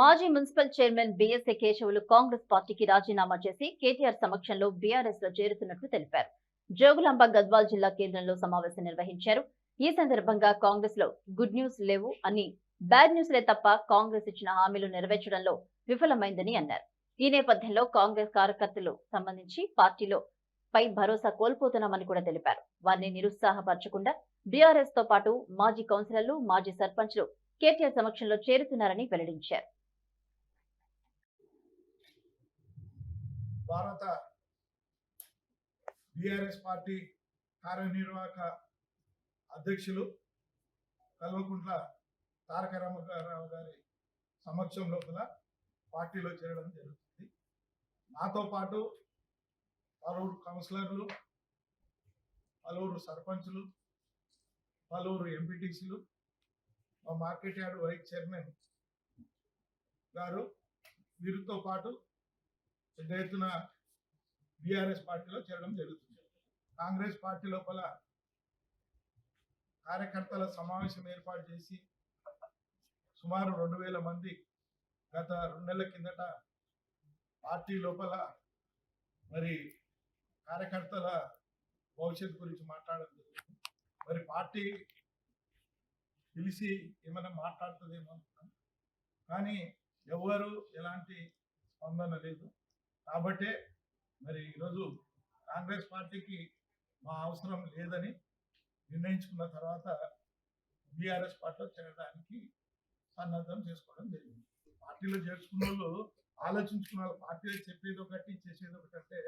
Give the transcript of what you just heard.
మాజీ municipal chairman BSA Keshavulu Congress పార్టీకి రాజీనామా చేసి కేటీఆర్ సమక్షంలో బీఆర్ఎస్లో చేరుతున్నట్లు తెలిపారు. జోగులాంబ గద్వాల్ జిల్లా కేంద్రంలో సమావేశం నిర్వహించారు. ఈ సందర్భంగా కాంగ్రెస్లో గుడ్ న్యూస్ లేవు అని బ్యాడ్ న్యూస్ లే తప్ప కాంగ్రెస్ ఇచ్చిన హామీలు నెరవేర్చడంలో విఫలమైందని అన్నారు. ఈ నేపథ్యంలో కాంగ్రెస్ కార్యకర్తలు సంబంధించి పార్టీలో పై భరోసా కోల్పోతున్నామని కూడా తెలిపారు. వారిని నిరుత్సాహపరచకుండా బీఆర్ఎస్తో పాటు మాజీ కౌన్సిలర్లు మాజీ సర్పంచ్లు కేటీఆర్ సమక్షంలో చేరుతున్నారని వెల్లడించారు. భారత బీఆర్ఎస్ పార్టీ కార్యనిర్వాహక అధ్యక్షులు కల్వకుంట్ల తారక రామారావు గారి సమక్షం లోపల పార్టీలో చేరడం జరుగుతుంది. నాతో పాటు పలువురు కౌన్సిలర్లు పలువురు సర్పంచులు పలువురు ఎంపీటీసీలు మా మార్కెట్ యార్డ్ వైస్ చైర్మన్ గారు వీరితో పాటు పెద్ద ఎత్తున బీఆర్ఎస్ పార్టీలో చేరడం జరుగుతుంది. కాంగ్రెస్ పార్టీ లోపల కార్యకర్తల సమావేశం ఏర్పాటు చేసి సుమారు రెండు వేల మంది గత రెండు నెలల కిందట పార్టీ లోపల మరి కార్యకర్తల భవిష్యత్తు గురించి మాట్లాడడం జరిగింది మరి పార్టీ పిలిచి ఏమైనా మాట్లాడుతుందేమో అనుకున్నాం కానీ ఎవరు ఎలాంటి స్పందన లేదు. కాబట్టే మరి ఈరోజు కాంగ్రెస్ పార్టీకి మా అవసరం లేదని నిర్ణయించుకున్న తర్వాత బీఆర్ఎస్ పార్టీలో చేరడానికి సన్నద్ధం చేసుకోవడం జరిగింది. పార్టీలో చేర్చుకున్న వాళ్ళు ఆలోచించుకున్న వాళ్ళు పార్టీలో చెప్పేది ఒకటి చేసేది ఒకటి అంటే